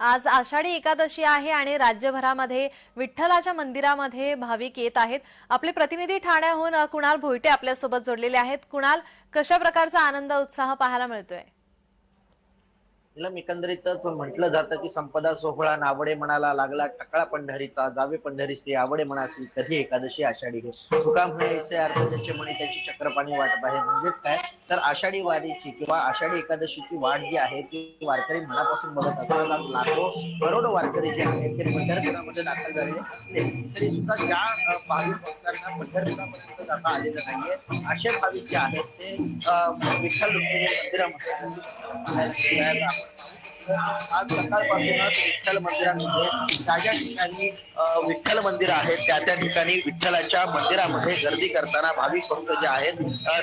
आज आषाढी एकादशी आहे आणि राज्यभरामध्ये विठ्ठलाच्या मंदिरामध्ये भाविक येत आहेत. आपले प्रतिनिधी ठाण्याहून कुणाल भोयटे आपल्यासोबत जोडलेले आहेत. कुणाल कशा प्रकारचा आनंद उत्साह पाहायला मिळतोय? निलम एकंदरीतच म्हटलं जातं की संपदा सोहळा नावडे म्हणाला लागला टकळा पंढरीचा जावे पंढरी श्री आवडे म्हणासी कधी एकादशी आषाढी घे तुका म्हणे अर्थ त्याचे म्हणे त्याची चक्रपाणी वाट पाहिजे म्हणजेच काय? तर आषाढी वारीची किंवा आषाढी एकादशीची वाट जी आहे ती वारकरी मनापासून बघत असताना लाखो करोडो वारकरी जे आहेत ते पंढरपुरामध्ये दाखल झालेले तरी सुद्धा ज्या त्यांना पंढरपुरापर्यंत जाता आलेलं नाहीये. असे भाविक जे आहेत ते विठ्ठल रुक्मिणी मंदिरामध्ये आज सकाळपासूनच विठ्ठल मंदिरांमध्ये ज्या ज्या ठिकाणी विठ्ठल मंदिर आहेत. त्या त्या ठिकाणी विठ्ठलाच्या मंदिरामध्ये गर्दी करताना भाविक भक्त जे आहेत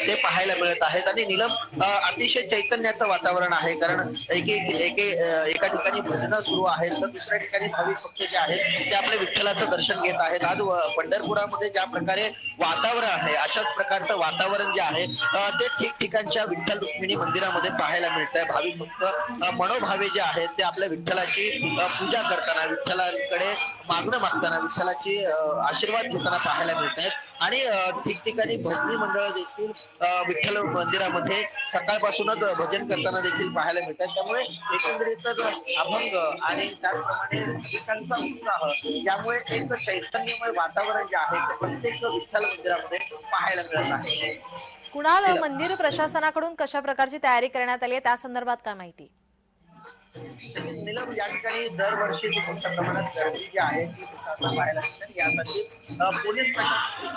ते पाहायला मिळत आहेत. आणि निलम अतिशय चैतन्याचं वातावरण आहे. कारण एक एक एके एका ठिकाणी भजनं सुरू आहेत तर दुसऱ्या ठिकाणी भाविक भक्त जे आहेत ते आपल्या विठ्ठलाचं दर्शन घेत आहेत. आज पंढरपुरामध्ये ज्या प्रकारे वातावरण आहे अशाच प्रकारचं वातावरण जे आहे ते ठिकठिकाणच्या विठ्ठल रुक्मिणी मंदिरामध्ये पाहायला मिळत आहे भाविक भक्त मनोभावे जे आहेत ते आपल्या विठ्ठलाची पूजा करताना विठ्ठलाकडे मागणं मागताना विठ्ठलाची आशीर्वाद घेताना पाहायला मिळत आहेत आणि ठिकठिकाणी भजनी मंडळ देखील विठ्ठल मंदिरामध्ये सकाळपासूनच भजन करताना देखील पाहायला मिळतात. त्यामुळे एकंदरीतच अभंग आणि त्याचप्रमाणे उत्साह त्यामुळे एक चैतन्यमय वातावरण जे आहे ते प्रत्येक विठ्ठल मंदिरामध्ये पाहायला मिळत आहे. कुणाल मंदिर प्रशासनाकडून कशा प्रकारची तयारी करण्यात आली आहे? त्या संदर्भात काय माहिती? निलम या ठिकाणी दरवर्षी जी मोठ्या प्रमाणात गर्दी जी आहे ती पाहायला मिळते यासाठी पोलीस प्रशासन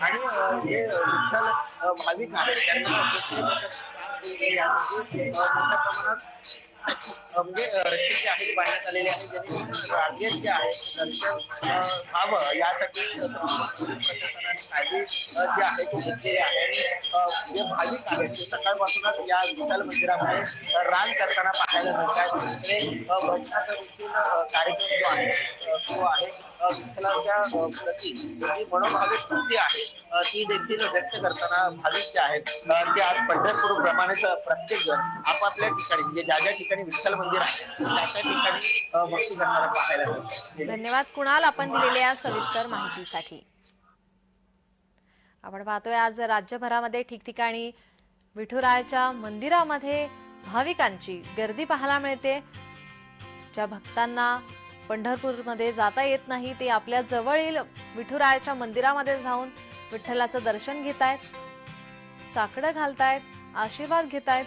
आणि जे विठ्ठल भाविक आहेत त्यांना प्रत्येक मोठ्या प्रमाणात म्हणजे अ, रक्षक जे आहे ते बांधण्यात आलेले आहे जेणेकरून रांगेत जे आहे दर्शन व्हावं यासाठी प्रशासनाने कायदे जे आहे ते घेतलेले आहे आणि जे भाविक आहेत ते सकाळपासूनच या विशाल मंदिरामध्ये रान करताना पाहायला मिळत आहेत तिकडे भजनाचा कार्यक्रम जो आहे तो आहे. विठ्ठलाच्या प्रती जी मनोभाविक कृती आहे ती देखील व्यक्त करताना भाविक जे आहेत ते आज पंढरपूर प्रमाणेच प्रत्येक जण आपापल्या ठिकाणी म्हणजे ज्या ज्या ठिकाणी विठ्ठल मंदिर आहे त्या त्या ठिकाणी भक्ती करताना पाहायला मिळतात. धन्यवाद. कुणाल आपण दिलेल्या सविस्तर माहितीसाठी. आपण पाहतोय आज राज्यभरामध्ये ठिकठिकाणी विठुरायाच्या मंदिरामध्ये भाविकांची गर्दी पाहायला मिळते. ज्या भक्तांना पंढरपूरमध्ये जाता येत नाही ते आपल्या जवळील विठुरायाच्या मंदिरामध्ये जाऊन विठ्ठलाचं दर्शन घेतायत साकडं घालतायत आशीर्वाद घेतायत.